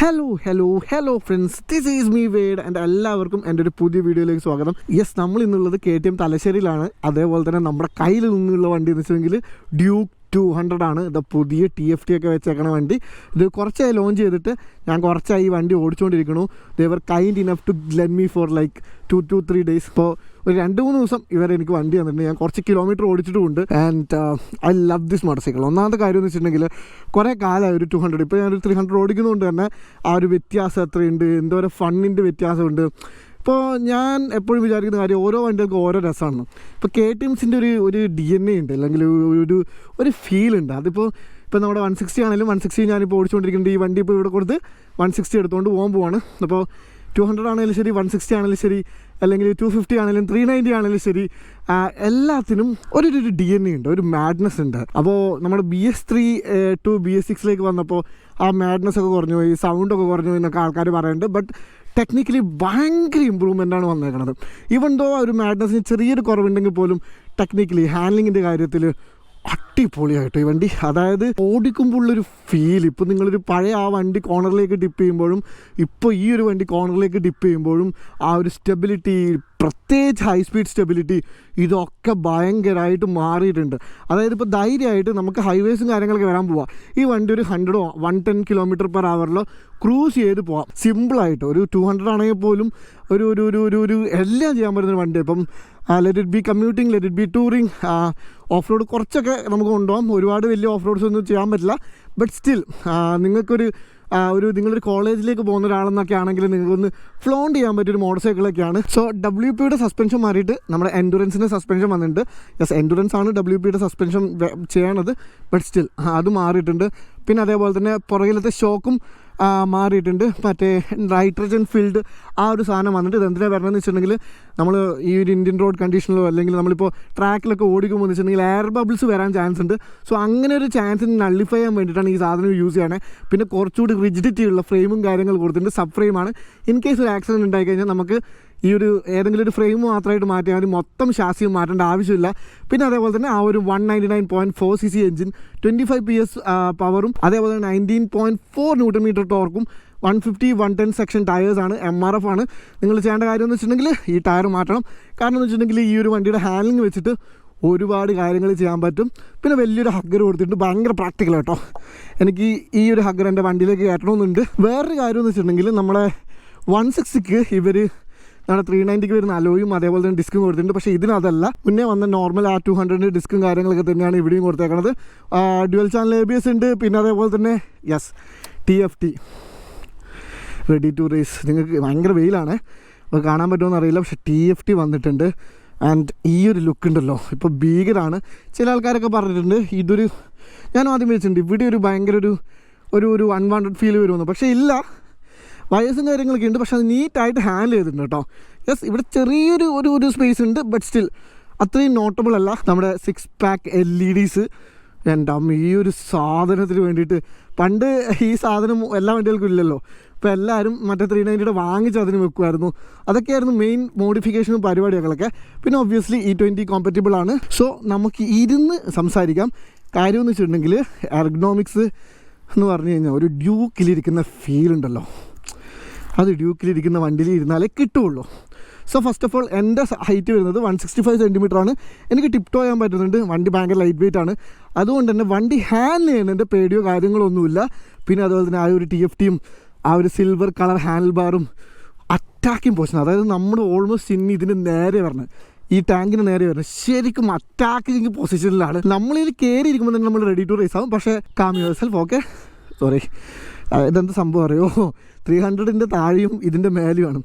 Hello hello hello friends this is me word and എല്ലാവർക്കും എന്റെ ഒരു പുതിയ വീഡിയോയിലേക്ക് സ്വാഗതം. യെസ് നമ്മൾ ഇന്നുള്ളത് കെ ടി എം തലശ്ശേരിയിലാണ്. അതേപോലെ തന്നെ നമ്മുടെ കയ്യിൽ നിന്നുള്ള വണ്ടി എന്ന് വെച്ചിട്ടുണ്ടെങ്കിൽ ഡ്യൂക്ക് ടു ഹൺഡ്രഡ് ആണ്. ഇത് പുതിയ ടി എഫ് ടി ഒക്കെ വെച്ചേക്കണ വണ്ടി. ഇത് കുറച്ചായി ലോഞ്ച് ചെയ്തിട്ട് ഞാൻ കുറച്ചായി ഈ വണ്ടി ഓടിച്ചുകൊണ്ടിരിക്കണു they were kind enough to let me for like two two three days ഇപ്പോൾ ഒരു രണ്ട് മൂന്ന് ദിവസം ഇവർ എനിക്ക് വണ്ടി തന്നിട്ടുണ്ട്. ഞാൻ കുറച്ച് kilometre ഓടിച്ചിട്ടുമുണ്ട്. And I love this motorcycle ഒന്നാമത്തെ കാര്യം എന്ന് വെച്ചിട്ടുണ്ടെങ്കിൽ കുറേ കാലമായി ഒരു ടു ഹൺഡ്രഡ് ഇപ്പോൾ ഞാനൊരു ത്രീ ഹൺഡ്രഡ് ഓടിക്കുന്നതുകൊണ്ട് തന്നെ ആ ഒരു വ്യത്യാസം എത്രയുണ്ട്? എന്തോരം ഫണ്ണിന്റെ വ്യത്യാസമുണ്ട്. ഇപ്പോൾ ഞാൻ എപ്പോഴും വിചാരിക്കുന്ന കാര്യം ഓരോ വണ്ടികൾക്കും ഓരോ രസമാണ്. ഇപ്പോൾ കെ ടി എംസിന്റെ ഒരു ഒരു ഡി എൻ എ ഉണ്ട്. അല്ലെങ്കിൽ ഒരു ഒരു ഫീൽ ഉണ്ട്. അതിപ്പോൾ ഇപ്പോൾ നമ്മുടെ വൺ സിക്സ്റ്റി ആണെങ്കിലും വൺ സിക്സ്റ്റി ഞാനിപ്പോൾ ഓടിച്ചുകൊണ്ടിരിക്കുന്നുണ്ട്. ഈ വണ്ടി ഇപ്പോൾ ഇവിടെ കൊടുത്ത് വൺ സിക്സ്റ്റി എടുത്തുകൊണ്ട് പോകാൻ പോവാണ്. അപ്പോൾ ടു ഹൺഡ്രഡ് ആണെങ്കിലും ശരി വൺ സിക്സ്റ്റി ആണെങ്കിലും ശരി അല്ലെങ്കിൽ ടു ഫിഫ്റ്റി ആണെങ്കിലും ത്രീ നയന്റി ആണെങ്കിലും ശരി എല്ലാത്തിനും ഒരു ഒരു ഡി എൻ എ ഉണ്ട് ഒരു മാഡ്നസ് ഉണ്ട്. അപ്പോൾ നമ്മൾ B S three to B S സിക്സിലേക്ക് വന്നപ്പോൾ ആ മാഡ്നസ് ഒക്കെ കുറഞ്ഞു പോയി സൗണ്ട് ഒക്കെ കുറഞ്ഞു പോയി എന്നൊക്കെ ആൾക്കാർ പറയുന്നുണ്ട് ബട്ട് ടെക്നിക്കലി ഭയങ്കര ഇമ്പ്രൂവ്മെന്റ് ആണ് വന്നേക്കുന്നത് ഈവൻ ദോ ഒരു മാഡ്നസിന് ചെറിയൊരു കുറവുണ്ടെങ്കിൽ പോലും ടെക്നിക്കലി ഹാൻഡ്ലിങ്ങിന്റെ കാര്യത്തിൽ അടിപൊളിയായിട്ട് ഈ വണ്ടി. അതായത് ഓടിക്കുമ്പോഴുള്ളൊരു ഫീൽ ഇപ്പോൾ നിങ്ങളൊരു പഴയ ആ വണ്ടി കോർണറിലേക്ക് ഡിപ്പ് ചെയ്യുമ്പോഴും ഇപ്പോൾ ഈ ഒരു വണ്ടി കോർണറിലേക്ക് ഡിപ്പ് ചെയ്യുമ്പോഴും ആ ഒരു സ്റ്റെബിലിറ്റി പ്രത്യേകിച്ച് ഹൈ സ്പീഡ് സ്റ്റെബിലിറ്റി ഇതൊക്കെ ഭയങ്കരമായിട്ട് മാറിയിട്ടുണ്ട്. അതായത് ഇപ്പോൾ ധൈര്യമായിട്ട് നമുക്ക് ഹൈവേസും കാര്യങ്ങളൊക്കെ വരാൻ പോവാം. ഈ വണ്ടി ഒരു ഹൺഡ്രഡോ വൺ ടെൻ കിലോമീറ്റർ പെർ അവറിലോ ക്രൂസ് ചെയ്ത് പോവാം. സിമ്പിളായിട്ട് ഒരു ടു ഹൺഡ്രഡ് ആണെങ്കിൽ പോലും ഒരു ഒരു ഒരു ഒരു എല്ലാം ചെയ്യാൻ പറ്റുന്ന വണ്ടി ഇപ്പം let it be commuting let it be touring off road കുറച്ചൊക്കെ നമുക്ക് കൊണ്ടുപോകാം. ഒരുപാട് വലിയ ഓഫ് റോഡ്സ് ഒന്നും ചെയ്യാൻ പറ്റില്ല. ബട്ട് സ്റ്റിൽ നിങ്ങൾക്കൊരു ഒരു നിങ്ങളൊരു കോളേജിലേക്ക് പോകുന്ന ഒരാളെന്നൊക്കെ ആണെങ്കിൽ നിങ്ങൾക്കൊന്ന് ഫ്ലോണ്ട് ചെയ്യാൻ പറ്റിയ ഒരു മോട്ടോർ സൈക്കിളൊക്കെയാണ് സോ ഡബ്ല്യു പിയുടെ സസ്പെൻഷൻ മാറിയിട്ട് നമ്മുടെ എൻഡുറൻസിന്റെ സസ്പെൻഷൻ വന്നിട്ടുണ്ട്. യെസ് എൻഡുറൻസ് ആണ് ഡബ്ല്യു പിയുടെ സസ്പെൻഷൻ ചെയ്യണത്. ബട്ട് സ്റ്റിൽ അത് മാറിയിട്ടുണ്ട്. പിന്നെ അതേപോലെ തന്നെ പുറകിലത്തെ ഷോക്കും മാറിയിട്ടുണ്ട്. മറ്റേ നൈട്രജൻ ഫീൽഡ് ആ ഒരു സാധനം വന്നിട്ട് ഇത് എന്തിനാണ് വരണമെന്ന് വെച്ചിട്ടുണ്ടെങ്കിൽ നമ്മൾ ഈ ഒരു ഇന്ത്യൻ റോഡ് കണ്ടീഷനിലോ അല്ലെങ്കിൽ നമ്മളിപ്പോൾ ട്രാക്കിലൊക്കെ ഓടിക്കുമ്പോൾ എന്ന് വെച്ചിട്ടുണ്ടെങ്കിൽ എയർ ബബിൾസ് വരാൻ ചാൻസ് ഉണ്ട്. സോ അങ്ങനെ ഒരു ചാൻസിന് നള്ളിഫൈ ചെയ്യാൻ വേണ്ടിയിട്ടാണ് ഈ സാധനം യൂസ് ചെയ്യണേ. പിന്നെ കുറച്ചുകൂടി റിജിഡിറ്റി ഉള്ള ഫ്രെയിമും കാര്യങ്ങൾ കൊടുത്തിട്ടുണ്ട്. സബ് ഫ്രെയിമാണ് ഇൻ കേസ് ഒരു ആക്സിഡന്റ് ഉണ്ടായി കഴിഞ്ഞാൽ നമുക്ക് ഈ ഒരു ഏതെങ്കിലും ഒരു ഫ്രെയിം മാത്രമായിട്ട് മാറ്റിയാൽ മതി. മൊത്തം ശാസിയും മാറ്റേണ്ട ആവശ്യമില്ല. പിന്നെ അതേപോലെ തന്നെ ആ ഒരു one ninety nine point four C C engine twenty five P S പവറും അതേപോലെ തന്നെ nineteen point four newton metre ടോർക്കും one fifty one ten section ടയേഴ്സാണ് M R F ആണ്. നിങ്ങൾ ചെയ്യേണ്ട കാര്യം എന്ന് വെച്ചിട്ടുണ്ടെങ്കിൽ ഈ ടയർ മാറ്റണം. കാരണം എന്ന് വെച്ചിട്ടുണ്ടെങ്കിൽ ഈ ഒരു വണ്ടിയുടെ ഹാൻഡിലിംഗ് വെച്ചിട്ട് ഒരുപാട് കാര്യങ്ങൾ ചെയ്യാൻ പറ്റും. പിന്നെ വലിയൊരു ഹഗ്ഗർ കൊടുത്തിട്ടുണ്ട്. ഭയങ്കര പ്രാക്ടിക്കൽ കേട്ടോ എനിക്ക് ഈ ഒരു ഹഗ്ഗർ എന്റെ വണ്ടിയിലേക്ക് കയറ്റണമെന്നുണ്ട്. വേറൊരു കാര്യം എന്ന് വെച്ചിട്ടുണ്ടെങ്കിൽ നമ്മളെ വൺ സിക്സ്റ്റിക്ക് ഇവർ നമ്മുടെ ത്രീ നയന്റിക്ക് വരുന്ന അലോയും അതേപോലെ തന്നെ ഡിസ്കും കൊടുത്തിട്ടുണ്ട്. പക്ഷേ ഇതിനതല്ല മുന്നേ വന്ന നോർമൽ ആ ടു ഹൺഡ്രഡിന്റെ ഡിസ്കും കാര്യങ്ങളൊക്കെ തന്നെയാണ് ഇവിടെയും കൊടുത്തേക്കണത്. Dual channel A B S ഉണ്ട്. പിന്നെ അതേപോലെ തന്നെ yes T F T ready to race നിങ്ങൾക്ക് ഭയങ്കര വെയിലാണ്. അപ്പോൾ കാണാൻ പറ്റുമോ അറിയില്ല. പക്ഷേ ടി എഫ് ടി വന്നിട്ടുണ്ട്. ആൻഡ് ഈ ഒരു ലുക്ക് ഉണ്ടല്ലോ. ഇപ്പോൾ ഭീകരമാണ് ചില ആൾക്കാരൊക്കെ പറഞ്ഞിട്ടുണ്ട് ഇതൊരു ഞാൻ ആദ്യം വിളിച്ചിട്ടുണ്ട്. ഇവിടെ ഒരു ഭയങ്കര ഒരു ഒരു ഒരു അൺവാണ്ടഡ് ഫീൽ വരുമെന്ന്. പക്ഷേ ഇല്ല. വയസ്സും കാര്യങ്ങളൊക്കെ ഉണ്ട് പക്ഷെ അത് നീറ്റായിട്ട് ഹാൻഡിൽ ചെയ്തിട്ടുണ്ട് കേട്ടോ. യെസ് ഇവിടെ ചെറിയൊരു ഒരു ഒരു സ്പേസ് ഉണ്ട് ബട്ട് സ്റ്റിൽ അത്രയും നോട്ടബിൾ അല്ല. നമ്മുടെ സിക്സ് പാക്ക് എൽ ഇ ഡീസ് എന്റെ അമ്മ ഈ ഒരു സാധനത്തിന് വേണ്ടിയിട്ട് പണ്ട് ഈ സാധനം എല്ലാ വണ്ടികൾക്കും ഇല്ലല്ലോ. ഇപ്പോൾ എല്ലാവരും മറ്റേ ത്രീ നയന്റിയുടെ വാങ്ങിച്ച് അതിന് വെക്കുമായിരുന്നു അതൊക്കെയായിരുന്നു മെയിൻ മോഡിഫിക്കേഷനും പരിപാടികളൊക്കെ. പിന്നെ ഒബ്വിയസ്ലി ഇ ട്വന്റി കോമ്പറ്റബിൾ ആണ്. സോ നമുക്ക് ഇരുന്ന് സംസാരിക്കാം. കാര്യമെന്ന് വെച്ചിട്ടുണ്ടെങ്കിൽ എർഗണോമിക്സ് എന്ന് പറഞ്ഞു കഴിഞ്ഞാൽ ഒരു ഡ്യൂക്കിലിരിക്കുന്ന ഫീൽ ഉണ്ടല്ലോ. അത് ഡ്യൂക്കിലിരിക്കുന്ന വണ്ടിയിൽ ഇരുന്നാലേ കിട്ടുള്ളൂ സോ ഫസ്റ്റ് ഓഫ് ഓൾ എന്റെ ഹൈറ്റ് വരുന്നത് വൺ സിക്സ്റ്റി ഫൈവ് സെന്റിമീറ്റർ ആണ്. എനിക്ക് ടിപ്റ്റോ ചെയ്യാൻ പറ്റുന്നുണ്ട്. വണ്ടി ഭയങ്കര ലൈറ്റ് വെയിറ്റ് ആണ്. അതുകൊണ്ട് തന്നെ വണ്ടി ഹാൻഡിൽ ചെയ്യുന്നതിന്റെ പേടിയോ കാര്യങ്ങളോ ഒന്നുമില്ല. പിന്നെ അതുപോലെ തന്നെ ആ ഒരു ടി എഫ് ടിയും ആ ഒരു സിൽവർ കളർ ഹാൻഡിൽ ബാറും അറ്റാക്കിങ് പൊസിഷൻ അതായത് നമ്മൾ ഓൾമോസ്റ്റ് ഇനി ഇതിന് നേരെ വരണം. ഈ ടാങ്കിന് നേരെ വരണം. ശരിക്കും അറ്റാക്കിങ് പൊസിഷനിലാണ് നമ്മളിൽ കയറി ഇരിക്കുമ്പോൾ തന്നെ നമ്മൾ റെഡി ടു റേസ് ആവും. പക്ഷേ കാമി സെൽഫ് ഓക്കെ സോറി ഇതെന്ത് സംഭവം അറിയോ? ത്രീ ഹൺഡ്രഡിന്റെ താഴെയും ഇതിന്റെ മേലെയുമാണ്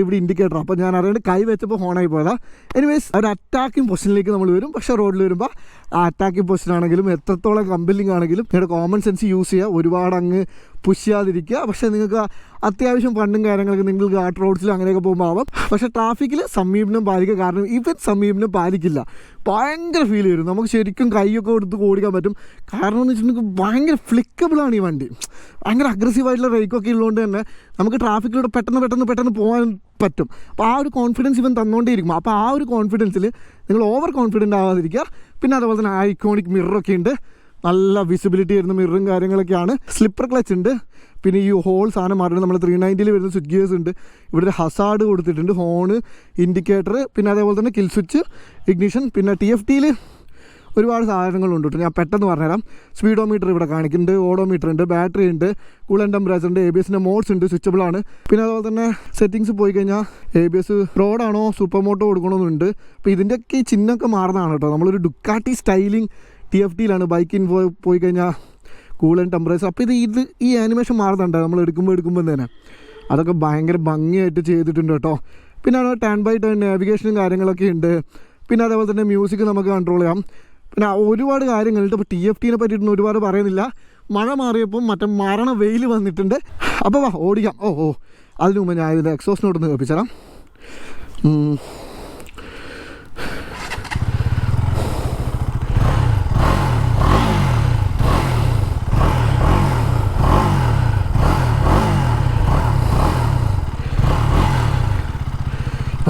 ഇവിടെ ഇൻഡിക്കേറ്റർ അപ്പോൾ ഞാൻ അറിയാണ്ട് കൈ വെച്ചപ്പോൾ ഹോണായി പോയതാ. എനിവേസ് ഒരു അറ്റാക്കിംഗ് പൊസിഷനിലേക്ക് നമ്മൾ വരും. പക്ഷേ റോഡിൽ വരുമ്പോൾ ആ അറ്റാക്കിംഗ് പൊസിഷൻ ആണെങ്കിലും എത്രത്തോളം കമ്പലിംഗ് ആണെങ്കിലും നിങ്ങളുടെ കോമൺ സെൻസ് യൂസ് ചെയ്യുക ഒരുപാട് അങ്ങ് പുഷ് ചെയ്യാതിരിക്കുക. പക്ഷേ നിങ്ങൾക്ക് അത്യാവശ്യം ഫണ്ടും കാര്യങ്ങളൊക്കെ നിങ്ങൾ ഘാട്ട് റോഡ്സിലും അങ്ങനെയൊക്കെ പോകുമ്പോൾ ആവാം. പക്ഷേ ട്രാഫിക്കിൽ സമീപനം പാലിക്കുക. കാരണം ഇവൻ സമീപനം പാലിക്കില്ല. ഭയങ്കര ഫീൽ വരും. നമുക്ക് ശരിക്കും കൈയൊക്കെ കൊടുത്ത് ഓടിക്കാൻ പറ്റും. കാരണം എന്ന് വെച്ചിട്ടുണ്ടെങ്കിൽ ഭയങ്കര ഫ്ലിക്കബിളാണ് ഈ വണ്ടി. ഭയങ്കര അഗ്രസീവായിട്ടുള്ള റേക്കൊക്കെ ഉള്ളതുകൊണ്ട് തന്നെ നമുക്ക് ട്രാഫിക്കിലൂടെ പെട്ടെന്ന് പെട്ടെന്ന് പെട്ടെന്ന് പോകാൻ പറ്റും. അപ്പോൾ ആ ഒരു കോൺഫിഡൻസ് ഇവൻ തന്നുകൊണ്ടേയിരിക്കും അപ്പോൾ ആ ഒരു കോൺഫിഡൻസിൽ നിങ്ങൾ ഓവർ കോൺഫിഡന്റ് ആവാതിരിക്കുക. പിന്നെ അതുപോലെ തന്നെ ഐക്കോണിക് മിററൊക്കെ ഉണ്ട്. നല്ല വിസിബിലിറ്റി വരുന്ന മിററും കാര്യങ്ങളൊക്കെയാണ്. സ്ലിപ്പർ ക്ലച്ച് ഉണ്ട്. പിന്നെ ഈ ഹോൾ സാധനം മാറിയിട്ട് നമ്മൾ ത്രീ നയന്റിയിൽ വരുന്ന സ്വിച്ച് ഗിയേഴ്സ് ഉണ്ട്. ഇവിടെ ഒരു ഹസാഡ് കൊടുത്തിട്ടുണ്ട്. ഹോണ് ഇൻഡിക്കേറ്റർ പിന്നെ അതേപോലെ തന്നെ കിൽ സ്വിച്ച് ഇഗ്നിഷൻ പിന്നെ ടി എഫ് ടിയിൽ ഒരുപാട് സാധനങ്ങളുണ്ട് കേട്ടോ. ഞാൻ പെട്ടെന്ന് പറഞ്ഞുതരാം. സ്പീഡോമീറ്റർ ഇവിടെ കാണിക്കുന്നുണ്ട്. ഓഡോമീറ്റർ ഉണ്ട്. ബാറ്ററി ഉണ്ട്. കൂളൻ ടെമ്പറേച്ചർ ഉണ്ട്. എ ബി എസിന്റെ മോഡ്സ് ഉണ്ട്. സ്വിച്ചബിൾ ആണ്. പിന്നെ അതുപോലെ തന്നെ സെറ്റിങ്സ് പോയി കഴിഞ്ഞാൽ എ ബി എസ് റോഡാണോ സൂപ്പർ മോട്ടോ കൊടുക്കണമെന്നുണ്ട് അപ്പോൾ ഇതിന്റെയൊക്കെ ഈ ചിഹ്നമൊക്കെ മാറുന്നതാണ് കേട്ടോ. നമ്മളൊരു ഡുക്കാട്ടി സ്റ്റൈലിംഗ് ടി എഫ് ടിയിലാണ് ബൈക്കിൻ പോയി പോയി കഴിഞ്ഞാൽ കൂൾ ആൻഡ് ടെമ്പറേച്ചർ അപ്പോൾ ഇത് ഇത് ഈ ആനിമേഷൻ മാറുന്നുണ്ട്. നമ്മൾ എടുക്കുമ്പോൾ എടുക്കുമ്പോൾ തന്നെ. അതൊക്കെ ഭയങ്കര ഭംഗിയായിട്ട് ചെയ്തിട്ടുണ്ട് കേട്ടോ. പിന്നെ ടേൺ ബൈ ടേൺ നാവിഗേഷനും കാര്യങ്ങളൊക്കെ ഉണ്ട്. പിന്നെ അതേപോലെ തന്നെ മ്യൂസിക് നമുക്ക് കൺട്രോൾ ചെയ്യാം. പിന്നെ ഒരുപാട് കാര്യങ്ങളുണ്ട് ഇപ്പോൾ ടി എഫ് ടീനെ പറ്റിയിട്ടൊന്നും ഒരുപാട് പറയുന്നില്ല. മഴ മാറിയപ്പം മറ്റേ മരണ വെയിൽ വന്നിട്ടുണ്ട്. അപ്പോൾ വാ ഓടിക്കാം. ഓ ഓ. അതിനു മുമ്പ് ഞാൻ ഇതിന്റെ എക്സോസ് നോട്ടൊന്ന്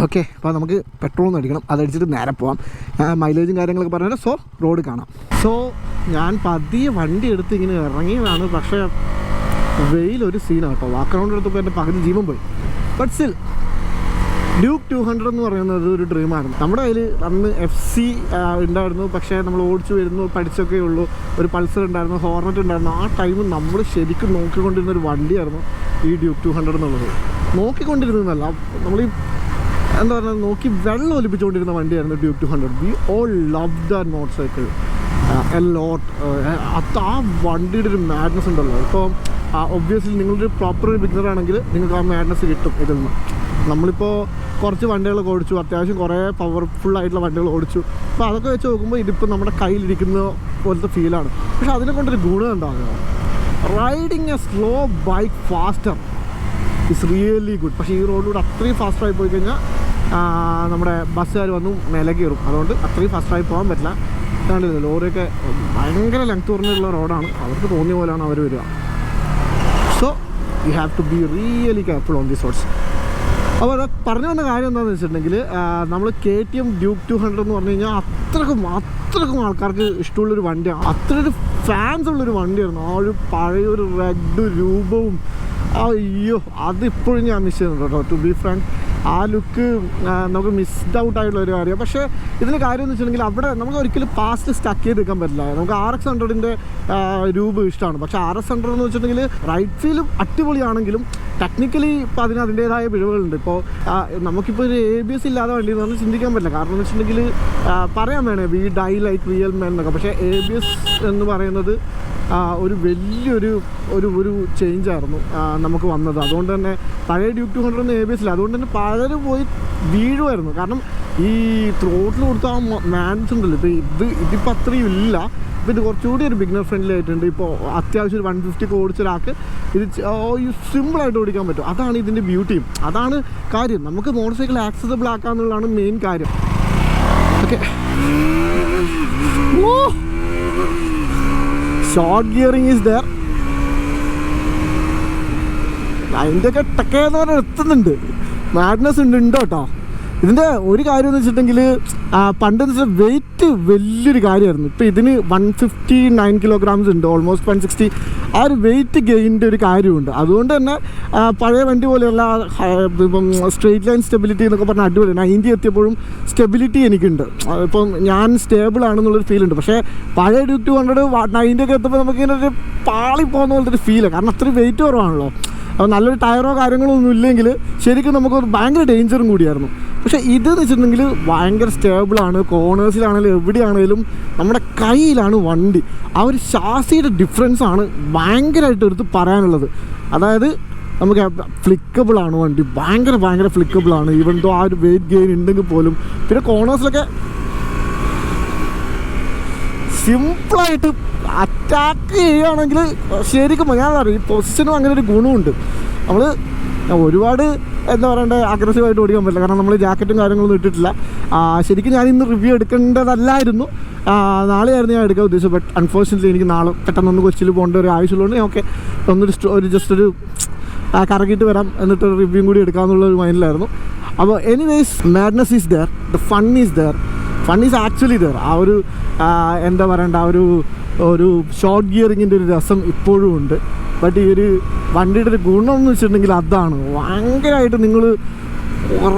ഓക്കെ അപ്പോൾ നമുക്ക് പെട്രോൾ ഒന്ന് അടിക്കണം. അതടിച്ചിട്ട് നേരെ പോവാം. മൈലേജും കാര്യങ്ങളൊക്കെ പറഞ്ഞാൽ സോ റോഡ് കാണാം. സോ ഞാൻ പതിയെ വണ്ടി എടുത്ത് ഇങ്ങനെ ഇറങ്ങിയതാണ്. പക്ഷേ വെയിലൊരു സീനാണ് കേട്ടോ വാക്കറൗണ്ട് എടുത്തപ്പോൾ എന്റെ പകുതി ജീവൻ പോയി. But still Duke two hundred എന്ന് പറയുന്നത് ഒരു ഡ്രീമായിരുന്നു നമ്മുടെ കയ്യിൽ അന്ന് എഫ് സി ഉണ്ടായിരുന്നു. പക്ഷേ നമ്മൾ ഓടിച്ചു വരുന്നു പഠിച്ചൊക്കെ ഉള്ളൂ. ഒരു പൾസർ ഉണ്ടായിരുന്നു ഹോർണറ്റ് ഉണ്ടായിരുന്നു. ആ ടൈം നമ്മൾ ശരിക്കും നോക്കിക്കൊണ്ടിരുന്ന ഒരു വണ്ടിയായിരുന്നു ഈ ഡ്യൂക്ക് ടു ഹൺഡ്രഡ് എന്നുള്ളത്. നോക്കിക്കൊണ്ടിരുന്നതല്ല. നമ്മൾ ഈ എന്താ പറയുക നോക്കി വെള്ളം ഒലിപ്പിച്ചുകൊണ്ടിരുന്ന വണ്ടിയായിരുന്നു Duke two hundred we all love the motor cycle a lot അത് ആ വണ്ടിയുടെ ഒരു മാഡ്നസ് ഉണ്ടല്ലോ. ഇപ്പോൾ ഒബ്വിയസ്ലി നിങ്ങളൊരു പ്രോപ്പർ ഒരു ബിഗ്നർ ആണെങ്കിൽ നിങ്ങൾക്ക് ആ മാഡ്നസ് കിട്ടും ഇതിൽ നിന്ന്. നമ്മളിപ്പോൾ കുറച്ച് വണ്ടികളൊക്കെ ഓടിച്ചു അത്യാവശ്യം കുറേ പവർഫുൾ ആയിട്ടുള്ള വണ്ടികൾ ഓടിച്ചു. അപ്പോൾ അതൊക്കെ വെച്ച് നോക്കുമ്പോൾ ഇതിപ്പോൾ നമ്മുടെ കയ്യിലിരിക്കുന്ന പോലത്തെ ഫീലാണ് പക്ഷെ അതിനെ കൊണ്ടൊരു ഗുണം ഉണ്ടാകുക riding a slow bike faster it's really good പക്ഷേ ഈ റോഡിലൂടെ അത്രയും ഫാസ്റ്റായി പോയി കഴിഞ്ഞാൽ നമ്മുടെ ബസ്സുകാർ വന്നു മേലെ കയറും. അതുകൊണ്ട് അത്രയും ഫാസ്റ്റായി പോകാൻ പറ്റില്ല. കണ്ടില്ല ലോറിയൊക്കെ ഭയങ്കര ലെങ്ത് കുറഞ്ഞുള്ള റോഡാണ് അവർക്ക് തോന്നിയ പോലെയാണ് അവർ വരിക. So you have to be really careful on these roads അപ്പോൾ പറഞ്ഞു വന്ന കാര്യം എന്താണെന്ന് വെച്ചിട്ടുണ്ടെങ്കിൽ നമ്മൾ K T M Duke two hundred എന്ന് പറഞ്ഞു കഴിഞ്ഞാൽ അത്രക്കും അത്രക്കും ആൾക്കാർക്ക് ഇഷ്ടമുള്ളൊരു വണ്ടിയാണ്. അത്ര ഒരു ഫാൻസ് ഉള്ളൊരു വണ്ടിയായിരുന്നു. ആ ഒരു പഴയൊരു റെഡ് രൂപവും അയ്യോ അതിപ്പോഴും ഞാൻ മിസ് ചെയ്യുന്നുണ്ട് കേട്ടോ. ടു ബി ഫ്രാങ്ക് ആ ലുക്ക് നമുക്ക് മിസ്ഡ് ഔട്ട് ആയിട്ടുള്ള ഒരു കാര്യം. പക്ഷേ ഇതിന് കാര്യം എന്ന് വെച്ചിട്ടുണ്ടെങ്കിൽ അവിടെ നമുക്ക് ഒരിക്കലും പാസ്റ്റ് സ്റ്റക്ക് ചെയ്ത് നിൽക്കാൻ പറ്റില്ല. നമുക്ക് ആർ എക്സ് ഹൺഡ്രഡിന്റെ രൂപ ഇഷ്ടമാണ്. പക്ഷേ ആർ എക്സ് ഹൺഡ്രഡ് എന്ന് വെച്ചിട്ടുണ്ടെങ്കിൽ റൈറ്റ് ഫീലും അടിപൊളിയാണെങ്കിലും ടെക്നിക്കലി ഇപ്പോൾ അതിന് അതിന്റേതായ പിഴവുകളുണ്ട്. ഇപ്പോൾ നമുക്കിപ്പോൾ ഒരു എ ബി എസ് ഇല്ലാതെ വണ്ടി എന്ന് പറഞ്ഞാൽ ചിന്തിക്കാൻ പറ്റില്ല. കാരണം എന്ന് വെച്ചിട്ടുണ്ടെങ്കിൽ പറയാൻ വേണേ we die like real men എന്നൊക്കെ. പക്ഷേ എ ബി എസ് എന്ന് പറയുന്നത് ഒരു വലിയൊരു ഒരു ഒരു ചേഞ്ചായിരുന്നു നമുക്ക് വന്നത്. അതുകൊണ്ട് തന്നെ പഴയ Duke two hundred A B S ഇല്ല. അതുകൊണ്ട് തന്നെ പലരും പോയി വീഴുമായിരുന്നു. കാരണം ഈ ത്രോട്ടിൽ കൊടുത്ത ആ മാൻസ് ഉണ്ടല്ലോ ഇപ്പോൾ ഇത് ഇതിപ്പോൾ അത്രയും ഇല്ല. ഇപ്പോൾ ഇത് കുറച്ചുകൂടി ഒരു ബിഗ്നർ ഫ്രണ്ട്ലി ആയിട്ടുണ്ട്. ഇപ്പോൾ അത്യാവശ്യം ഒരു വൺ ഫിഫ്റ്റി ഓടിച്ച ഒരാൾക്ക് ഇത് സിമ്പിളായിട്ട് ഓടിക്കാൻ പറ്റും. അതാണ് ഇതിന്റെ ബ്യൂട്ടിയും അതാണ് കാര്യം. നമുക്ക് മോട്ടോർ സൈക്കിൾ ആക്സസബിൾ ആക്കാന്നുള്ളതാണ് മെയിൻ കാര്യം. Okay short gearing is there അതിന്റെയൊക്കെ ടക്കേന്ന് പറഞ്ഞാൽ എത്തുന്നുണ്ട്. മാഡ്നസ് ഉണ്ട് ഉണ്ടോ കേട്ടോ ഇതിന്റെ ഒരു കാര്യം എന്ന് വെച്ചിട്ടുണ്ടെങ്കിൽ പണ്ട് വെച്ചാൽ വെയിറ്റ് വലിയൊരു കാര്യമായിരുന്നു. ഇപ്പോൾ ഇതിന് വൺ ഫിഫ്റ്റി നയൻ കിലോഗ്രാംസ് ഉണ്ട് ഓൾമോസ്റ്റ് വൺ സിക്സ്റ്റി ആ ഒരു വെയിറ്റ് ഗെയിന്റെ ഒരു കാര്യമുണ്ട്. അതുകൊണ്ട് തന്നെ പഴയ വണ്ടി പോലെയുള്ള ഇപ്പം സ്ട്രെയിറ്റ് ലൈൻ സ്റ്റെബിലിറ്റി എന്നൊക്കെ പറഞ്ഞാൽ അടിപൊളി. നയന്റി എത്തിയപ്പോഴും സ്റ്റെബിലിറ്റി എനിക്കുണ്ട്. ഇപ്പം ഞാൻ സ്റ്റേബിൾ ആണെന്നുള്ളൊരു ഫീൽ ഉണ്ട്. പക്ഷേ പഴയ ഡ്യൂ ടു ഹൺഡ്രഡ് നയന്റി ഒക്കെ എത്തുമ്പോൾ നമുക്കിങ്ങനെ ഒരു പാളി പോകുന്ന പോലത്തെ ഒരു ഫീലാണ് കാരണം അത്രയും വെയിറ്റ് കുറവാണല്ലോ. അപ്പോൾ നല്ലൊരു ടയറോ കാര്യങ്ങളോ ഒന്നും ഇല്ലെങ്കിൽ ശരിക്കും നമുക്ക് ഭയങ്കര ഡേഞ്ചറും കൂടിയായിരുന്നു. പക്ഷേ ഇതെന്ന് വെച്ചിട്ടുണ്ടെങ്കിൽ ഭയങ്കര സ്റ്റേബിളാണ് കോർണേഴ്സിലാണെങ്കിലും എവിടെയാണെങ്കിലും നമ്മുടെ കയ്യിലാണ് വണ്ടി. ആ ഒരു ഷാസിയുടെ ഡിഫറൻസ് ആണ് ഭയങ്കരമായിട്ട് എടുത്ത് പറയാനുള്ളത്. അതായത് നമുക്ക് ഫ്ലിക്കബിൾ ആണ് വണ്ടി ഭയങ്കര ഭയങ്കര ഫ്ലിക്കബിൾ ആണ്. ഈവൻ ദോ ആ ഒരു വെയിറ്റ് ഗെയിൻ ഉണ്ടെങ്കിൽ പോലും പിന്നെ കോർണേഴ്സിലൊക്കെ സിമ്പിളായിട്ട് അറ്റാക്ക് ചെയ്യുകയാണെങ്കിൽ ശരിക്കും ഞാൻ അറിയാം ഈ പൊസിഷനും അങ്ങനെ ഒരു ഗുണമുണ്ട്. നമ്മൾ ഒരുപാട് എന്താ പറയണ്ടേ അഗ്രസീവായിട്ട് ഓടിക്കാൻ പറ്റില്ല. കാരണം നമ്മൾ ജാക്കറ്റും കാര്യങ്ങളൊന്നും ഇട്ടിട്ടില്ല. ശരിക്കും ഞാൻ ഇന്ന് റിവ്യൂ എടുക്കേണ്ടതല്ലായിരുന്നു. നാളെയായിരുന്നു ഞാൻ എടുക്കാൻ ഉദ്ദേശിച്ചത്. ബട്ട് അൺഫോർച്ചുനേറ്റ്ലി എനിക്ക് നാളെ പെട്ടെന്നൊന്ന് കൊച്ചിയിൽ പോകേണ്ട ഒരു ആവശ്യമുള്ളതുകൊണ്ട് ഞാൻ ഓക്കെ ഒന്നൊരു ഒരു ജസ്റ്റ് ഒരു കറങ്ങിയിട്ട് വരാം എന്നിട്ട് റിവ്യൂ കൂടി എടുക്കാമെന്നുള്ള ഒരു മൈൻഡിലായിരുന്നു അപ്പോൾ anyways madness is there the fun is there fun is actually there ആ ഒരു എന്താ പറയണ്ട ആ ഒരു ഒരു ഷോർട്ട് ഗിയറിങ്ങിന്റെ ഒരു രസം ഇപ്പോഴും ഉണ്ട്. ബട്ട് ഈ ഒരു വണ്ടിയുടെ ഒരു ഗുണം എന്ന് വെച്ചിട്ടുണ്ടെങ്കിൽ അതാണ്. ഭയങ്കരമായിട്ട് നിങ്ങൾ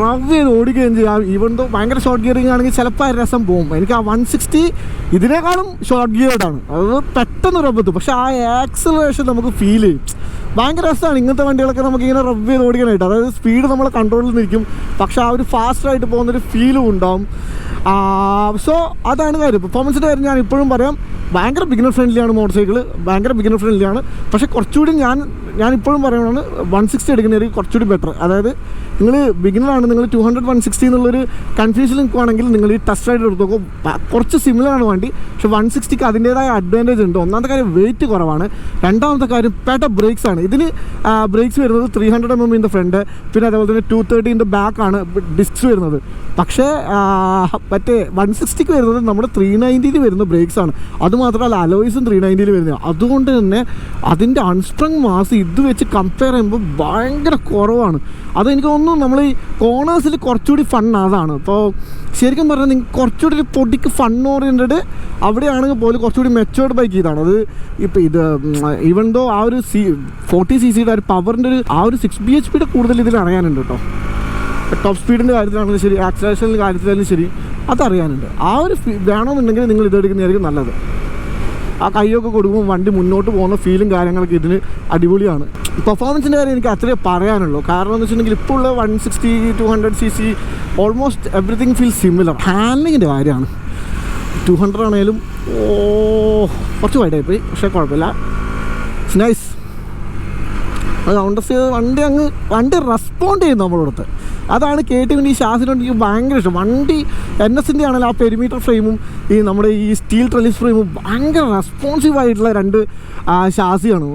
റവ് ചെയ്ത് ഓടിക്കുകയും ചെയ്യാം. ഈവൻ ദോ ഭയങ്കര ഷോർട്ട് ഗിയറിംഗ് ആണെങ്കിൽ ചിലപ്പോൾ ആ രസം പോകും എനിക്ക് ആ വൺ സിക്സ്റ്റി ഇതിനേക്കാളും ഷോർട്ട് ഗിയർഡാണ് അത് പെട്ടെന്ന് റബ്ബത്ത് പക്ഷേ ആ ആക്സലറേഷൻ നമുക്ക് ഫീൽ ചെയ്യും. ഭയങ്കര രസമാണ് ഇങ്ങനത്തെ വണ്ടികളൊക്കെ നമുക്ക് ഇങ്ങനെ റബ്ബ് ചെയ്ത് ഓടിക്കാനായിട്ട്. അതായത് സ്പീഡ് നമ്മൾ കൺട്രോളിൽ നിൽക്കും. പക്ഷേ ആ ഒരു ഫാസ്റ്റായിട്ട് പോകുന്നൊരു ഫീലും ഉണ്ടാവും. സോ അതാണ് കാര്യം. പെർഫോമൻസിന്റെ കാര്യം ഞാൻ ഇപ്പോഴും പറയാം. ഭയങ്കര ബിഗിനർ ഫ്രണ്ട്ലിയാണ് മോട്ടോർ സൈക്കിൾ ഭയങ്കര ബിഗിനർ ഫ്രണ്ട്ലിയാണ് പക്ഷേ കുറച്ചുകൂടി ഞാൻ ഇപ്പോഴും പറയുന്നതാണ് വൺ സിക്സ്റ്റി എടുക്കുന്നതായിരിക്കും കുറച്ചുകൂടി ബെറ്റർ അതായത് നിങ്ങൾ ആണ് നിങ്ങൾ ടു ഹൺഡ്രഡ് വൺ സിക്സ്റ്റി എന്നുള്ളൊരു കൺഫ്യൂഷൻ നിൽക്കുവാണെങ്കിൽ നിങ്ങൾ ഈ ടെസ്റ്റ് റൈഡ് എടുത്ത് നോക്കും കുറച്ച് ആണ് വണ്ടി. പക്ഷെ വൺ സിക്സ്റ്റിക്ക് അതിന്റേതായ അഡ്വാന്റേജ് ഉണ്ട്. ഒന്നാമത്തെ കാര്യം വെയിറ്റ് കുറവാണ്. രണ്ടാമത്തെ കാര്യം പേട്ട ബ്രേക്സ് ആണ്. ഇതിന് ബ്രേക്സ് വരുന്നത് ത്രീ ഹൺഡ്രഡ് എം എം ഇന്റെ ഫ്രണ്ട് പിന്നെ അതേപോലെ തന്നെ ടു തേർട്ടി ഇന്റെ ആണ് ഡിസ്ക്സ് വരുന്നത്. പക്ഷേ മറ്റേ വൺ സിക്സ്റ്റിക്ക് വരുന്നത് നമ്മുടെ ത്രീ നയന്റിയിൽ വരുന്ന ബ്രേക്സ് ആണ്. അതുമാത്രമല്ല അലോയ്സും ത്രീ നയന്റിയിൽ വരുന്നത്. അതുകൊണ്ട് തന്നെ അതിന്റെ അൺസ്ട്രങ് മാസ് ഇത് വെച്ച് കമ്പയർ ചെയ്യുമ്പോൾ ഭയങ്കര കുറവാണ്. അതെനിക്ക് തോന്നുന്നു നമ്മൾ ഈ കോണേഴ്സിൽ കുറച്ചുകൂടി ഫൺ അതാണ്. അപ്പോൾ ശരിക്കും പറഞ്ഞാൽ നിങ്ങൾക്ക് കുറച്ചുകൂടി ഒരു പൊടിക്ക് ഫൺ ഓറിയന്റഡ് അവിടെയാണെങ്കിൽ പോലും കുറച്ചുകൂടി മെച്ചുവേർഡ് ബൈക്ക് ഇതാണ്. അത് ഇപ്പോൾ ഇത് ഈവൻ ദോ ആ ഒരു സി ഫോർട്ടി സി സിയുടെ ഒരു പവറിന്റെ ഒരു ആ ഒരു സിക്സ് ബി എച്ച് പിയുടെ കൂടുതൽ ഇതിൽ അറിയാനുണ്ട് കേട്ടോ. ടോപ്പ് സ്പീഡിന്റെ കാര്യത്തിലാണെങ്കിലും ശരി ആക്സലേഷന്റെ കാര്യത്തിലായാലും ശരി അതറിയാനുണ്ട്. ആ ഒരു വേണമെന്നുണ്ടെങ്കിൽ നിങ്ങൾ ഇതെടുക്കുന്നതായിരിക്കും നല്ലത്. ആ കൈയൊക്കെ കൊടുക്കുമ്പോൾ വണ്ടി മുന്നോട്ട് പോകുന്ന ഫീലും കാര്യങ്ങളൊക്കെ ഇതിന് അടിപൊളിയാണ്. പെർഫോമൻസിന്റെ കാര്യം എനിക്ക് അത്രേ പറയാനുള്ളൂ. കാരണം എന്ന് വെച്ചിട്ടുണ്ടെങ്കിൽ ഇപ്പോൾ ഉള്ള one sixty two hundred C C almost everything feel similar ഹാൻഡിങ്ങിന്റെ കാര്യമാണ്. ടു ഹൺഡ്രഡ് ആണെങ്കിലും ഓ കുറച്ച് വൈഡായി പോയി പക്ഷേ കുഴപ്പമില്ല. നൈസ് അത് ചെയ്ത് വണ്ടി അങ്ങ് വണ്ടി റെസ്പോണ്ട് ചെയ്യും നമ്മളോടത്ത്. അതാണ് കെ ടി ഈ ഷാസിനോട് എനിക്ക് ഭയങ്കര ഇഷ്ടം. വണ്ടി എൻ എസിന്റെ ആണെങ്കിലും ആ പെരിമീറ്റർ ഫ്രെയിമും ഈ നമ്മുടെ ഈ സ്റ്റീൽ ട്രെലിസ് ഫ്രെയിമും ഭയങ്കര റെസ്പോൺസീവ് ആയിട്ടുള്ള രണ്ട് ഷാസിയാണ്.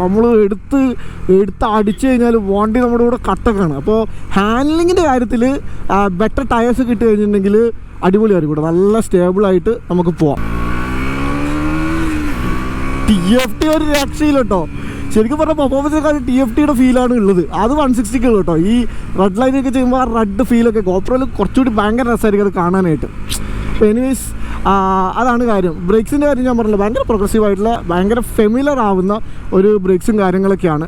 നമ്മൾ എടുത്ത് എടുത്ത് അടിച്ചു കഴിഞ്ഞാൽ വണ്ടി നമ്മുടെ കൂടെ കട്ടക്കാണ്. അപ്പോൾ ഹാൻഡ്ലിങ്ങിന്റെ കാര്യത്തിൽ ബെറ്റർ ടയേഴ്സ് കിട്ടി കഴിഞ്ഞിട്ടുണ്ടെങ്കിൽ അടിപൊളിയായിരിക്കും കേട്ടോ. നല്ല സ്റ്റേബിളായിട്ട് നമുക്ക് പോവാം. ടി എഫ് ടി ഒരു രക്ഷയില്ല ശരിക്കും പറഞ്ഞാൽ പെർഫോമൻസിനെക്കാളും ടി എഫ് ടിയുടെ ഫീലാണ് ഉള്ളത്. അത് വൺ സിക്സ്റ്റിക്ക് ഉള്ളു കേട്ടോ ഈ റെഡ് ലൈനൊക്കെ ചെയ്യുമ്പോൾ ആ റെഡ് ഫീലൊക്കെ ഗോപ്രോയിൽ കുറച്ചുകൂടി ഭയങ്കര രസമായിരിക്കും അത് കാണാനായിട്ട്. എനിവേസ് അതാണ് കാര്യം. ബ്രേക്സിന്റെ കാര്യം ഞാൻ പറഞ്ഞില്ല ഭയങ്കര പ്രോഗ്രസീവ് ആയിട്ടുള്ള ഭയങ്കര ഫെമിലർ ആവുന്ന ഒരു ബ്രേക്സും കാര്യങ്ങളൊക്കെയാണ്.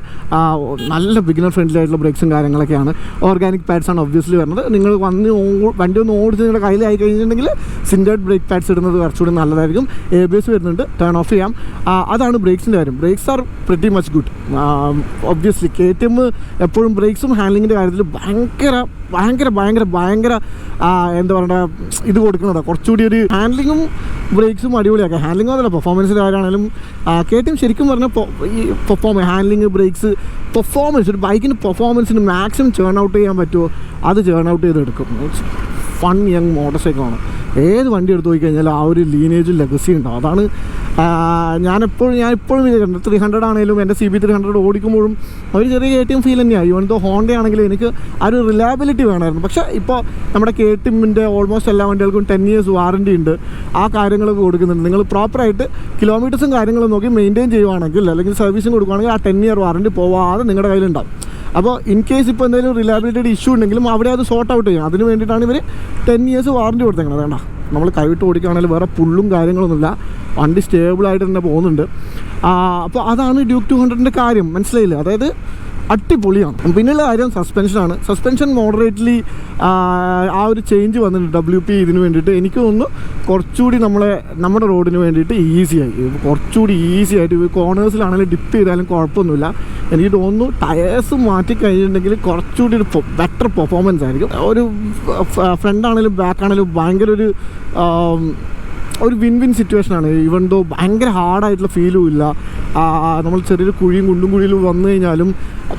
നല്ല ബിഗിനർ ഫ്രണ്ട്ലി ആയിട്ടുള്ള ബ്രേക്സും കാര്യങ്ങളൊക്കെയാണ്. ഓർഗാനിക് പാഡ്സ് ആണ് ഒബ്വിയസ്ലി വരുന്നത്. നിങ്ങൾ വന്ന് വണ്ടി ഒന്ന് ഓടിച്ച് നിങ്ങളുടെ ആയി കഴിഞ്ഞിട്ടുണ്ടെങ്കിൽ സിൻഡേഡ് ബ്രേക്ക് പാഡ്സ് ഇടുന്നത് കുറച്ചുകൂടി നല്ലതായിരിക്കും. എ ബി എസ് വരുന്നുണ്ട്. ടേൺ ഓഫ് ചെയ്യാം. അതാണ് ബ്രേക്സിന്റെ കാര്യം. Brakes are pretty much good obviously K T M എപ്പോഴും ബ്രേക്സും ഹാൻഡ്ലിങ്ങിന്റെ കാര്യത്തിൽ ഭയങ്കര ഭയങ്കര ഭയങ്കര ഭയങ്കര എന്താ പറയുക ഇത് കൊടുക്കുന്നതാണ് കുറച്ചുകൂടി ഒരു ഹാൻഡ്ലിങ്ങും ബ്രേക്സും അടിപൊളിയാക്കുക ഹാൻഡ്ലിംഗ് അതല്ല പെർഫോമൻസിന്റെ കാര്യമാണെങ്കിലും കെ ടി എം ശരിക്കും പറഞ്ഞാൽ ഈ പെർഫോം ഹാൻഡ്ലിങ് ബ്രേക്സ് പെർഫോമൻസ് ഒരു ബൈക്കിന് പെർഫോമൻസിന് മാക്സിമം ചേൺ ഔട്ട് ചെയ്യാൻ പറ്റുമോ അത് ചേൺ ഔട്ട് ചെയ്തെടുക്കും. ഫൺ യങ് മോട്ടോർ സൈക്കിളാണ് ഏത് വണ്ടി എടുത്ത് പോയി കഴിഞ്ഞാൽ ആ ഒരു ലീനേജ് ലെഗസി ഉണ്ടാവും. അതാണ് ഞാനെപ്പോഴും ഞാൻ ഇപ്പോഴും വിചാരിക്കുന്നത് ത്രീ ഹൺഡ്രഡ് ആണെങ്കിലും എന്റെ സി ബി ത്രീ ഹൺഡ്രഡ് ഓടിക്കുമ്പോഴും ഒരു ചെറിയ കെ ടി എം ഫീൽ തന്നെയാണ് ഈവൻ ദോ ഹോണ്ട ആണെങ്കിലും എനിക്ക് ആ ഒരു റിലയബിലിറ്റി വേണമായിരുന്നു. പക്ഷേ ഇപ്പോൾ നമ്മുടെ കെ ടി എമ്മിന്റെ ഓൾമോസ്റ്റ് എല്ലാ വണ്ടികൾക്കും ടെൻ ഇയേഴ്സ് വാറന്റി ഉണ്ട്. ആ കാര്യങ്ങളൊക്കെ കൊടുക്കുന്നുണ്ട്. നിങ്ങൾ പ്രോപ്പറായിട്ട് കിലോമീറ്റേഴ്സും കാര്യങ്ങളും നോക്കി മെയിന്റെയിൻ ചെയ്യുവാണെങ്കിൽ അല്ലെങ്കിൽ സർവീസും കൊടുക്കുകയാണെങ്കിൽ ആ ടെൻ ഇയർ വാറന്റി പോവാതെ നിങ്ങളുടെ കയ്യിലുണ്ടാവും. അപ്പോൾ ഇൻ കേസ് ഇപ്പോൾ എന്തെങ്കിലും റിലയബിലിറ്റിയുടെ ഇഷ്യൂ ഉണ്ടെങ്കിലും അവിടെ അത് സോർട്ട് ഔട്ട് ചെയ്യും. അതിന് വേണ്ടിയിട്ടാണ് ഇവർ ടെൻ ഇയേഴ്സ് വാറണ്ടി കൊടുത്തേക്കുന്നത് വേണ്ട നമ്മൾ കൈവിട്ട് ഓടിക്കുകയാണെങ്കിൽ വേറെ പുള്ളും കാര്യങ്ങളൊന്നുമില്ല. വണ്ടി സ്റ്റേബിളായിട്ട് തന്നെ പോകുന്നുണ്ട്. അപ്പോൾ അതാണ് ഡ്യൂക്ക് ടു ഹൺഡ്രഡിന്റെ കാര്യം. മനസ്സിലായില്ല? അതായത് അടിപൊളിയാണ്. പിന്നെയുള്ള കാര്യം സസ്പെൻഷനാണ് സസ്പെൻഷൻ മോഡറേറ്റ്ലി ആ ഒരു ചേഞ്ച് വന്നിട്ടുണ്ട്. ഡബ്ല്യു പി ഇതിന് വേണ്ടിയിട്ട്. എനിക്ക് തോന്നുന്നു കുറച്ചുകൂടി നമ്മളെ നമ്മുടെ റോഡിന് വേണ്ടിയിട്ട് ഈസിയായി കുറച്ചുകൂടി ഈസി ആയിട്ട് കോർണേഴ്സിലാണെങ്കിലും ഡിപ്പ് ചെയ്താലും കുഴപ്പമൊന്നുമില്ല. എനിക്ക് തോന്നുന്നു ടയേഴ്സ് മാറ്റി കഴിഞ്ഞിട്ടുണ്ടെങ്കിൽ കുറച്ചുകൂടി ഒരു ബെറ്റർ പെർഫോമൻസ് ആയിരിക്കും. ഒരു ഫ്രണ്ട് ആണെങ്കിലും ബാക്ക് ആണെങ്കിലും ഭയങ്കര ഒരു ഒരു വിൻ വിൻ സിറ്റുവേഷൻ സിറ്റുവേഷനാണ് ഈവൻ ദോ ഭയങ്കര ഹാർഡായിട്ടുള്ള ഫീലും ഇല്ല. നമ്മൾ ചെറിയൊരു കുഴിയും കുണ്ടും കുഴിയിലും വന്നു കഴിഞ്ഞാലും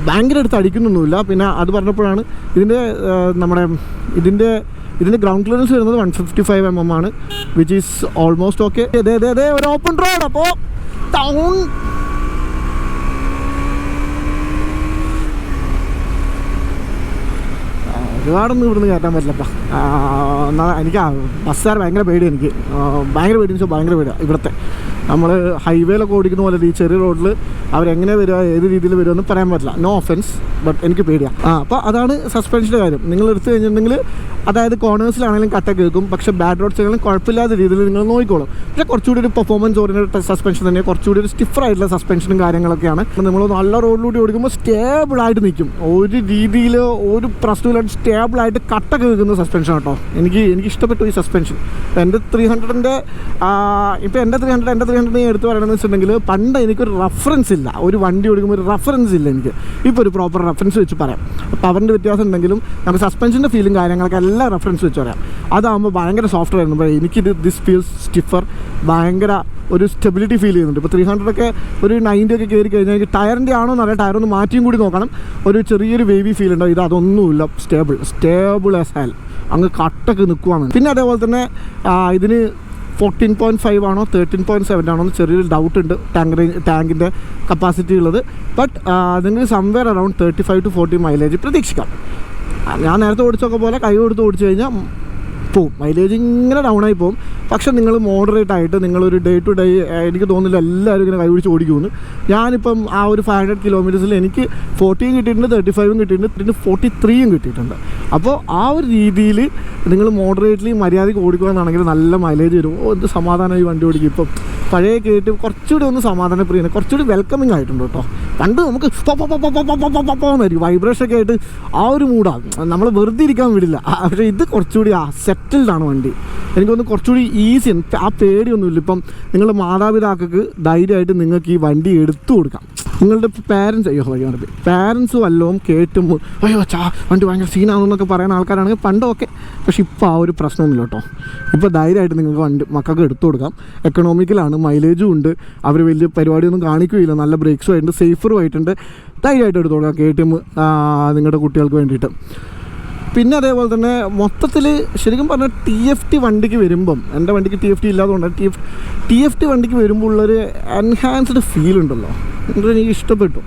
ഭയങ്കര അടുത്ത് അടിക്കുന്നൊന്നുമില്ല. പിന്നെ അത് പറഞ്ഞപ്പോഴാണ് ഇതിന്റെ നമ്മുടെ ഇതിന്റെ ഇതിന്റെ ഗ്രൗണ്ട് ക്ലിയറൻസ് വരുന്നത് one fifty five M M ആണ് വിച്ച് ഈസ് ഓൾമോസ്റ്റ് ഓക്കെ അതെ അതെ അതെ ഒരു ഓപ്പൺ റോഡ് അപ്പോൾ ടൗൺ ഒരുപാടൊന്നും ഇവിടുന്ന് കയറ്റാൻ പറ്റില്ലപ്പാ. ആ, എനിക്ക് ബസ്സുകാർ ഭയങ്കര പേടി എനിക്ക്. ഭയങ്കര പേടി വെച്ചാൽ ഭയങ്കര പേടിയാണ് ഇവിടുത്തെ. നമ്മൾ ഹൈവേയിലൊക്കെ ഓടിക്കുന്ന പോലെ ഈ ചെറിയ റോഡിൽ അവരെങ്ങനെ വരിക ഏത് രീതിയിൽ വരുമെന്ന് പറയാൻ പറ്റില്ല. നോ ഒഫൻസ് ബട്ട് എനിക്ക് പേടിയാണ് ആ അപ്പോൾ അതാണ് സസ്പെൻഷന്റെ കാര്യം. നിങ്ങൾ എടുത്തു കഴിഞ്ഞിട്ടുണ്ടെങ്കിൽ അതായത് കോർണേഴ്സിലാണെങ്കിലും കട്ട കേൾക്കും പക്ഷേ ബാഡ് റോഡ്സിലാണെങ്കിലും കുഴപ്പമില്ലാത്ത രീതിയിൽ നിങ്ങൾ നോക്കിക്കോളും. പക്ഷേ കുറച്ചുകൂടി ഒരു പെർഫോമൻസ് ഓറിയന്റഡ് സസ്പെൻഷൻ തന്നെ കുറച്ചുകൂടി ഒരു സ്റ്റിഫറായിട്ടുള്ള സസ്പെൻഷനും കാര്യങ്ങളൊക്കെയാണ്. നമ്മൾ നല്ല റോഡിലൂടെ ഓടിക്കുമ്പോൾ സ്റ്റേബിളായിട്ട് നിൽക്കും. ഒരു രീതിയിൽ ഒരു പ്രശ്നമില്ലാണ്ട് സ്റ്റേബിളായിട്ട് കട്ടൊക്കെ കേൾക്കുന്ന സസ്പെൻഷൻ കേട്ടോ എനിക്ക് എനിക്ക് ഇഷ്ടപ്പെട്ടു ഈ സസ്പെൻഷൻ എന്റെ ത്രീ ഹൺഡ്രഡിന്റെ ഇപ്പോൾ എന്റെ ത്രീ ഹൺഡ്രഡ് എന്റെ ത്രീ ഹൺഡ്രഡ് എടുത്ത് പറയണമെന്ന് വെച്ചിട്ടുണ്ടെങ്കിൽ പണ്ട് എനിക്കൊരു റഫറൻസ് ഇല്ല. ഒരു വണ്ടി ഓടിക്കുമ്പോൾ ഒരു റഫറൻസ് ഇല്ല എനിക്ക്. ഇപ്പോൾ ഒരു പ്രോപ്പർ റഫറൻസ് വെച്ച് പറയാം. പവറിന്റെ വ്യത്യാസം ഉണ്ടെങ്കിലും നമുക്ക് സസ്പെൻഷന്റെ ഫീലും കാര്യങ്ങളൊക്കെ എല്ലാം റഫറൻസ് വെച്ച് പറയാം. അതാകുമ്പോൾ ഭയങ്കര സോഫ്റ്റ് എനിക്ക് എനിക്കിത് ദിസ് ഫീൽസ് സ്റ്റിഫർ ഭയങ്കര ഒരു സ്റ്റെബിലിറ്റി ഫീൽ ചെയ്യുന്നുണ്ട്. ഇപ്പോൾ ത്രീ ഹൺഡ്രഡ് ഒക്കെ ഒരു നയന്റി ഒക്കെ കയറി കഴിഞ്ഞാൽ എനിക്ക് ടയറിന്റെ ആണോ എന്നറിയാം. ടയർ ഒന്ന് മാറ്റിയും കൂടി നോക്കണം. ഒരു ചെറിയൊരു വേവി ഫീൽ ഉണ്ടാവും ഇത് അതൊന്നുമില്ല. സ്റ്റേബിൾ സ്റ്റേബിൾ ആസ് ഹാൽ അങ്ങ് കട്ടൊക്കെ നിൽക്കുവാണ് പിന്നെ അതേപോലെ തന്നെ ഇതിന് ഫോർട്ടീൻ പോയിന്റ് ഫൈവ് ആണോ തേർട്ടീൻ പോയിന്റ് സെവൻ ആണോ എന്ന് ചെറിയൊരു ഡൗട്ട് ഉണ്ട് ടാങ്ക് ടാങ്കിന്റെ കപ്പാസിറ്റി ഉള്ളത്. ബട്ട് അതിന് somewhere around thirty five to forty mileage പ്രതീക്ഷിക്കാം. ഞാൻ നേരത്തെ ഓടിച്ചൊക്കെ പോലെ കൈ കൊടുത്ത് ഓടിച്ചു കഴിഞ്ഞാൽ പോവും. മൈലേജ് ഇങ്ങനെ ഡൗൺ ആയി പോകും പക്ഷെ നിങ്ങൾ മോഡറേറ്റ് ആയിട്ട് നിങ്ങളൊരു ഡേ ടു ഡേ എനിക്ക് തോന്നുന്നില്ല എല്ലാവരും ഇങ്ങനെ കൈപിടിച്ച് ഓടിക്കുമെന്ന് ഞാനിപ്പം ആ ഒരു ഫൈവ് ഹൺഡ്രഡ് കിലോമീറ്റേഴ്സിൽ എനിക്ക് ഫോർട്ടിയും കിട്ടിയിട്ടുണ്ട് തേർട്ടി ഫൈവും കിട്ടിയിട്ടുണ്ട് പിന്നെ ഫോർട്ടി ത്രീയും കിട്ടിയിട്ടുണ്ട്. അപ്പോൾ ആ ഒരു രീതിയിൽ നിങ്ങൾ മോഡറേറ്റ്ലി മര്യാദയ്ക്ക് ഓടിക്കുകയാണെങ്കിൽ നല്ല മൈലേജ് വരും. ഓ എന്ത് സമാധാനം ഈ വണ്ടി ഓടിക്കും ഇപ്പം പഴയ കേട്ട് കുറച്ചുകൂടി ഒന്ന് സമാധാനപ്രിയാണ് കുറച്ചുകൂടി വെൽക്കമിങ് ആയിട്ടുണ്ട് കേട്ടോ. പണ്ട് നമുക്ക് പോന്നായിരിക്കും വൈബ്രേഷൻ ഒക്കെ ആയിട്ട് ആ ഒരു മൂഡാണ് നമ്മൾ വെറുതെ ഇരിക്കാൻ വിടില്ല. പക്ഷേ ഇത് കുറച്ചുകൂടി ആ ആണ് വണ്ടി. എനിക്കൊന്ന് കുറച്ചുകൂടി ഈസി ആ പേടിയൊന്നുമില്ല. ഇപ്പം നിങ്ങളുടെ മാതാപിതാക്കൾക്ക് ധൈര്യമായിട്ട് നിങ്ങൾക്ക് ഈ വണ്ടി എടുത്തു കൊടുക്കാം. നിങ്ങളുടെ പാരൻസ് അയ്യോ മാറി പാരൻസ് വല്ലതും കേട്ടും അയ്യോ ചാ വണ്ടി ഭയങ്കര സീനാണെന്നൊക്കെ പറയുന്ന ആൾക്കാരാണെങ്കിൽ പണ്ടൊക്കെ. പക്ഷെ ഇപ്പോൾ ആ ഒരു പ്രശ്നമൊന്നുമില്ല കേട്ടോ. ഇപ്പോൾ ധൈര്യമായിട്ട് നിങ്ങൾക്ക് വണ്ടി മക്കൾക്ക് എടുത്തു കൊടുക്കാം. എക്കണോമിക്കലാണ് മൈലേജും ഉണ്ട്. അവർ വലിയ പരിപാടിയൊന്നും കാണിക്കുകയില്ല. നല്ല ബ്രേക്സും ആയിട്ടുണ്ട് സേഫറും ആയിട്ടുണ്ട്. ധൈര്യമായിട്ട് എടുത്തു കൊടുക്കാം. കെ ടി എം നിങ്ങളുടെ കുട്ടികൾക്ക് വേണ്ടിയിട്ട്. പിന്നെ അതേപോലെ തന്നെ മൊത്തത്തിൽ ശരിക്കും പറഞ്ഞാൽ ടി എഫ് ടി വണ്ടിക്ക് വരുമ്പം എന്റെ വണ്ടിക്ക് ടി എഫ് ടി ഇല്ലാത്തതുകൊണ്ട് T F T F T വണ്ടിക്ക് വരുമ്പോൾ ഉള്ളൊരു എൻഹാൻസ്ഡ് ഫീൽ ഉണ്ടല്ലോ എനിക്ക് ഇഷ്ടപ്പെട്ടു.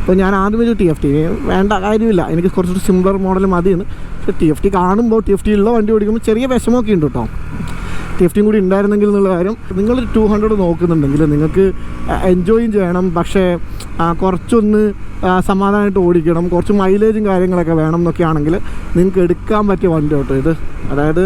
അപ്പോൾ ഞാൻ ആദ്യം ഒരു ടി എഫ് ടി വേണ്ട കാര്യമില്ല. എനിക്ക് കുറച്ചൊരു സിമ്പിളർ മോഡൽ മതിയെന്ന്. പക്ഷേ ടി എഫ് ടി കാണുമ്പോൾ ടി എഫ് ടി ഉള്ള വണ്ടി ഓടിക്കുമ്പോൾ ചെറിയ വിഷമമൊക്കെ ഉണ്ട് കേട്ടോ. ടിയും കൂടി ഉണ്ടായിരുന്നെങ്കിൽ എന്നുള്ള കാര്യം നിങ്ങൾ ടു ഹൺഡ്രഡ് നോക്കുന്നുണ്ടെങ്കിൽ നിങ്ങൾക്ക് എൻജോയും ചെയ്യണം. പക്ഷേ കുറച്ചൊന്ന് സമാധാനമായിട്ട് ഓടിക്കണം. കുറച്ച് മൈലേജും കാര്യങ്ങളൊക്കെ വേണം എന്നൊക്കെ ആണെങ്കിൽ നിങ്ങൾക്ക് എടുക്കാൻ പറ്റിയ വണ്ടി കേട്ടോ ഇത്. അതായത്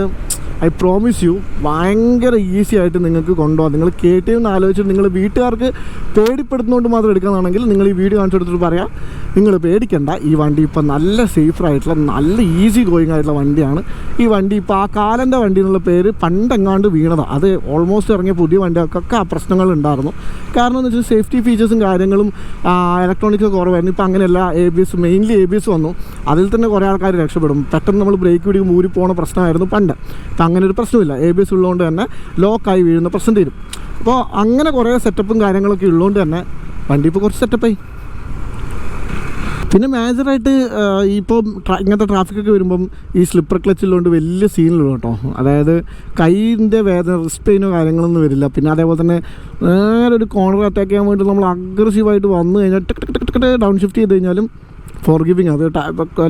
ഐ പ്രോമിസ് യു ഭയങ്കര ഈസി ആയിട്ട് നിങ്ങൾക്ക് കൊണ്ടുപോകാം. നിങ്ങൾ കേട്ടിരുന്ന് ആലോചിച്ചിട്ട് നിങ്ങൾ വീട്ടുകാർക്ക് പേടിപ്പെടുത്തുന്നതുകൊണ്ട് മാത്രം എടുക്കുന്നതാണെങ്കിൽ നിങ്ങൾ ഈ വീഡിയോ കാണിച്ചെടുത്തിട്ട് പറയാം. നിങ്ങൾ പേടിക്കണ്ട ഈ വണ്ടി ഇപ്പോൾ നല്ല സേഫർ ആയിട്ടുള്ള നല്ല ഈസി ഗോയിങ് ആയിട്ടുള്ള വണ്ടിയാണ്. ഈ വണ്ടി ഇപ്പോൾ ആ കാലന്റെ വണ്ടി എന്നുള്ള പേര് പണ്ടെങ്ങാണ്ട് വീണതാണ് അത് ഓൾമോസ്റ്റ് ഇറങ്ങിയ പുതിയ വണ്ടികൾക്കൊക്കെ ആ പ്രശ്നങ്ങൾ ഉണ്ടായിരുന്നു. കാരണം എന്ന് വെച്ചാൽ സേഫ്റ്റി ഫീച്ചേഴ്സും കാര്യങ്ങളും ഇലക്ട്രോണിക്സ് കുറവായിരുന്നു. ഇപ്പോൾ അങ്ങനെയല്ല A B S mainly A B S വന്നു. അതിൽ തന്നെ കുറേ ആൾക്കാർ രക്ഷപ്പെടും. പെട്ടെന്ന് നമ്മൾ ബ്രേക്ക് പിടിക്കുമ്പോൾ ഊരി പോകുന്ന പ്രശ്നമായിരുന്നു പണ്ട്. അങ്ങനെ ഒരു പ്രശ്നമില്ല. എ ബി എസ് ഉള്ളതുകൊണ്ട് തന്നെ ലോക്കായി വീഴുന്ന പ്രശ്നം തീരും. അപ്പോൾ അങ്ങനെ കുറേ സെറ്റപ്പും കാര്യങ്ങളൊക്കെ ഉള്ളതുകൊണ്ട് തന്നെ വണ്ടി ഇപ്പോൾ കുറച്ച് സെറ്റപ്പായി പിന്നെ മേജറായിട്ട് ഇപ്പോൾ ഇങ്ങനത്തെ ട്രാഫിക്കൊക്കെ വരുമ്പം ഈ സ്ലിപ്പർ ക്ലച്ചിലുകൊണ്ട് വലിയ സീനിലുള്ള കേട്ടോ. അതായത് കൈയിന്റെ വേദന റിസ്ക് പെയിനോ കാര്യങ്ങളൊന്നും വരില്ല. പിന്നെ അതേപോലെ തന്നെ നേരെ ഒരു കോർണർ അറ്റാക്ക് ചെയ്യാൻ വേണ്ടി നമ്മൾ അഗ്രസീവായിട്ട് വന്നു കഴിഞ്ഞാൽ tick tick tick down shift ചെയ്ത് കഴിഞ്ഞാലും ഫോർ ഗിവിങ് അത്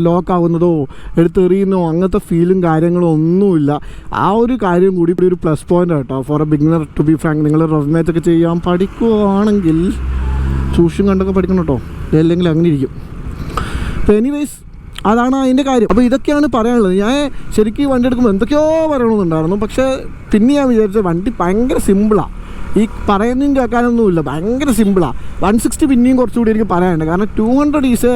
ലോക്ക് ആവുന്നതോ എടുത്തെറിയുന്നോ അങ്ങനത്തെ ഫീലും കാര്യങ്ങളോ ഒന്നുമില്ല. ആ ഒരു കാര്യം കൂടി ഇപ്പോൾ ഒരു പ്ലസ് പോയിന്റ് കേട്ടോ for a beginner to be frank നിങ്ങൾ റൊമാറ്റ് ഒക്കെ ചെയ്യാൻ പഠിക്കുകയാണെങ്കിൽ സൂക്ഷ്യം കണ്ടൊക്കെ പഠിക്കണം കേട്ടോ. അല്ലെങ്കിൽ അങ്ങനെ ഇരിക്കും. അപ്പോൾ എനിവേസ് അതാണ് അതിന്റെ കാര്യം. അപ്പോൾ ഇതൊക്കെയാണ് പറയാനുള്ളത്. ഞാൻ ശരിക്കും വണ്ടി എടുക്കുമ്പോൾ എന്തൊക്കെയോ പറയണമെന്നുണ്ടായിരുന്നു പക്ഷേ പിന്നെ ഞാൻ വിചാരിച്ചത് വണ്ടി ഭയങ്കര സിമ്പിളാണ് ഈ പറയുന്നതും കേൾക്കാനൊന്നുമില്ല. ഭയങ്കര സിമ്പിളാണ് വൺ സിക്സ്റ്റി പിന്നെയും കുറച്ചുകൂടി എനിക്ക് പറയാനുണ്ട്. കാരണം two hundred is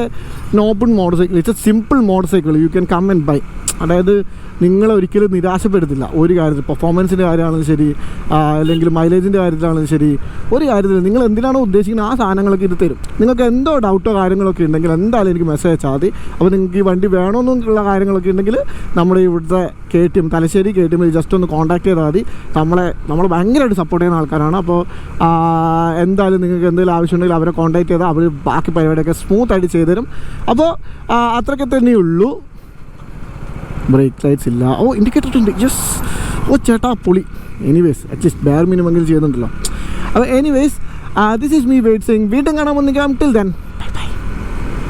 a motor cycle. It's a simple motor cycle. You can come and buy അതായത് നിങ്ങളെ ഒരിക്കലും നിരാശപ്പെടുത്തില്ല. ഒരു കാര്യത്തിൽ പെർഫോമൻസിന്റെ കാര്യമാണെങ്കിലും ശരി അല്ലെങ്കിൽ മൈലേജിന്റെ കാര്യത്തിലാണെങ്കിലും ശരി. ഒരു കാര്യത്തിൽ നിങ്ങൾ എന്തിനാണോ ഉദ്ദേശിക്കുന്നത്? ആ സാധനങ്ങളൊക്കെ ഇത് തരും. നിങ്ങൾക്ക് എന്തോ ഡൗട്ടോ കാര്യങ്ങളൊക്കെ ഉണ്ടെങ്കിൽ എന്തായാലും എനിക്ക് മെസ്സേജ് അയച്ചാൽ മതി. അപ്പോൾ നിങ്ങൾക്ക് ഈ വണ്ടി വേണമെന്നുള്ള കാര്യങ്ങളൊക്കെ ഉണ്ടെങ്കിൽ നമ്മുടെ ഇവിടുത്തെ K T M Thalassery K T എമ്മിൽ ജസ്റ്റ് ഒന്ന് കോൺടാക്ട് ചെയ്താൽ മതി. നമ്മളെ നമ്മൾ ഭയങ്കരമായിട്ട് സപ്പോർട്ട് ചെയ്യുന്ന ആൾക്കാരാണ്. അപ്പോൾ എന്തായാലും നിങ്ങൾക്ക് എന്തെങ്കിലും ആവശ്യമുണ്ടെങ്കിൽ അവരെ കോൺടാക്ട് ചെയ്താൽ അവർ ബാക്കി പരിപാടിയൊക്കെ സ്മൂത്തായിട്ട് ചെയ്തുതരും. ചെയ്തു തരും അപ്പോൾ അത്രയ്ക്ക് തന്നെയുള്ളൂ. ബ്രേക്ക് ലൈറ്റ്സ് ഇല്ല. ഓ ഇൻഡിക്കേറ്റർ ഉണ്ട്. യെസ് ഓ ചേട്ടാ പൊളി. എനിവേസ് അറ്റ്ലീസ്റ്റ് ബാർ മിനിമെങ്കിലും ചെയ്യുന്നുണ്ടല്ലോ. അപ്പോൾ anyways this is me wait saying വീണ്ടും കാണാൻ വന്നിക്കാം. Till then